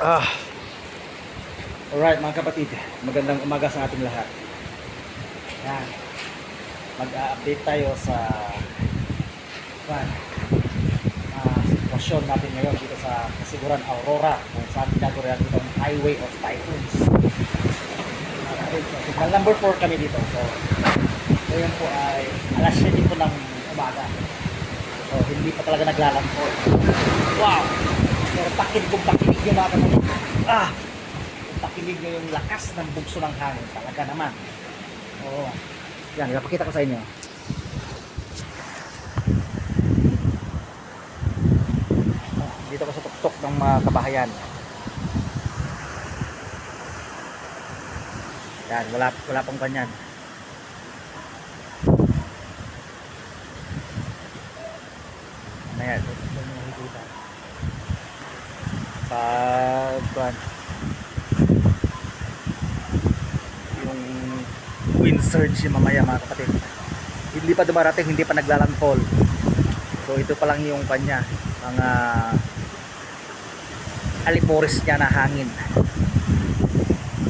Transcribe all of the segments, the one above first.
Ah. Alright mga kapatid, magandang umaga sa ating lahat. Yan. Mag-update tayo sa yan, ah, sitwasyon natin ngayon dito sa Kasiguran Aurora kung saan ginagawa dito ang Highway of Typhoons. Okay, so, number 4 kami dito. So, ngayon po ay alas 7 po ng umaga. So, hindi pa talaga naglalangkol. Wow! Pero pakinig kung pakinig yung mga kapatid. Ah! Pakinig nyo yung lakas ng bugso ng hangin. Talaga naman. Oo. Yan, ipapakita ko sa inyo. Ah, Dito ko sa tuktok ng mga kabahayan. Yan, wala, wala pang ganyan. Ano yan? Ito ito yung nakikita. Pag, kuwan, yung wind surge yung mamaya mga kapatid. Hindi pa dumarating, hindi pa naglalandfall. So ito pa lang yung kanya, mga alipores niya na hangin.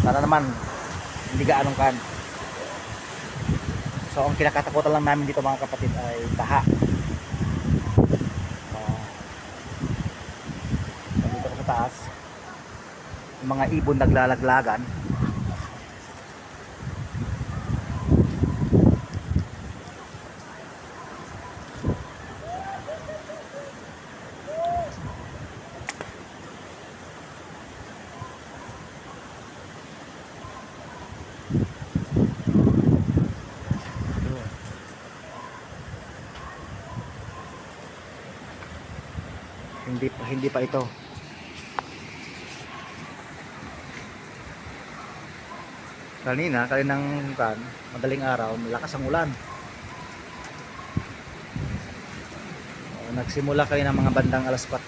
Sana naman, hindi gaanong kan. So ang kinakatakutan lang namin dito mga kapatid ay baha. Uh, dito ko sa taas, mga ibon naglalaglagan. Hindi pa hindi pa ito. Kanina, kaninang kan, madaling araw, malakas ang ulan. O, nagsimula kayo ng mga bandang alas 4.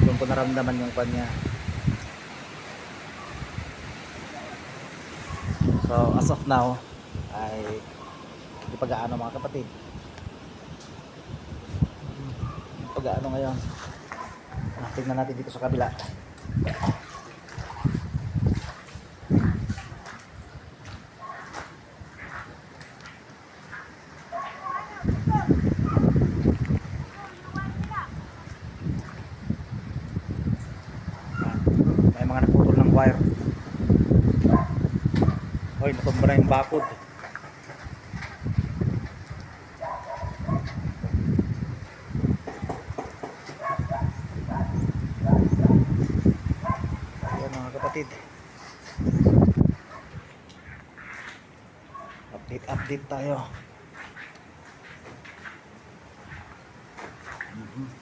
Doon ko naramdaman yung kanya. So, as of now, ay hindi pa gaano mga kapatid. pag-ano ngayon Ah, tingnan natin dito sa kabila Ah, may mga naputol ng wire Hoy, natumba na yung bakod Ayan mga kapatid. Update update tayo. Mhm.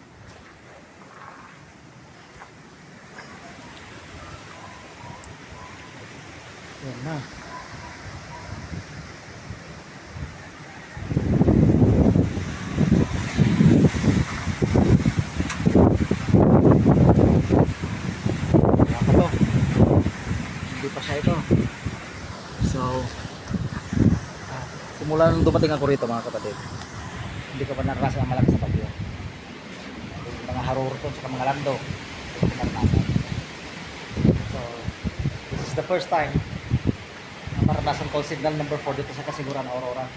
Yan na. To. Hindi pa siya ito. So, ah, simula nung dumating ako rito mga kapatid, hindi ko pa naranasan ang malakas na bagyo. Mga harurton sa mga lando. So, this is the first time na maranasan ko signal number 4 dito sa Kasiguran, Aurora.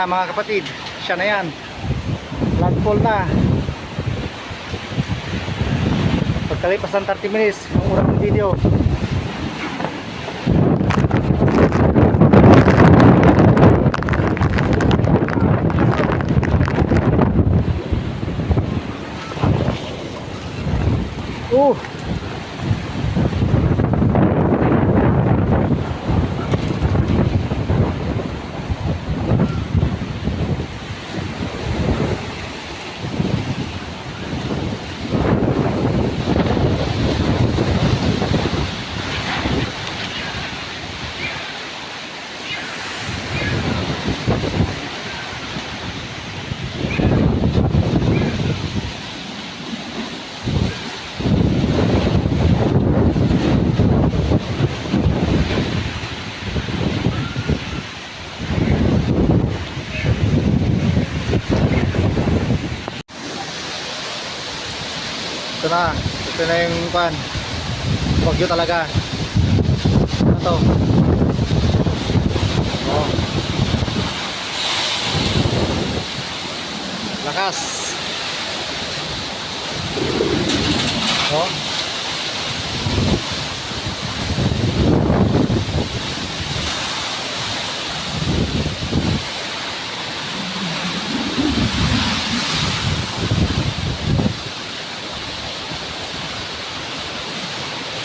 na mga kapatid. Siya na yan. Flagpole na. Pagkalipas ng 30 minutes, ang urang ng video. Uh! Na. Ito na yung pan. Bagyo talaga. Ano to? Oh. Lakas. Oh.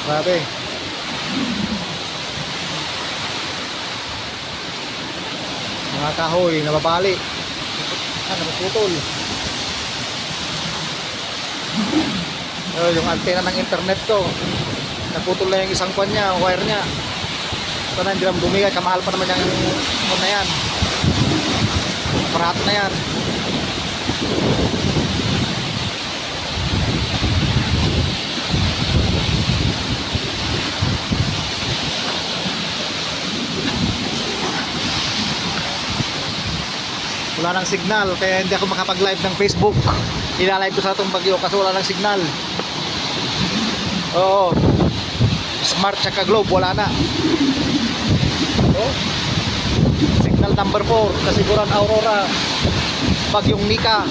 Grabe. Mga kahoy, nababali. Ah, napuputol. Oh, yung antena ng internet ko. Naputol na yung isang kwan niya, wire niya. Ito na, hindi naman bumigay. Kamahal pa naman yung kwan na yan. Aparato na yan. Wala nang signal kaya hindi ako makapag-live ng Facebook. Ilalive ko sa itong bagyo kasi wala nang signal. Oo. Smart tsaka globe wala na. Oh. signal number 4 kasiguran Aurora bagyong Nika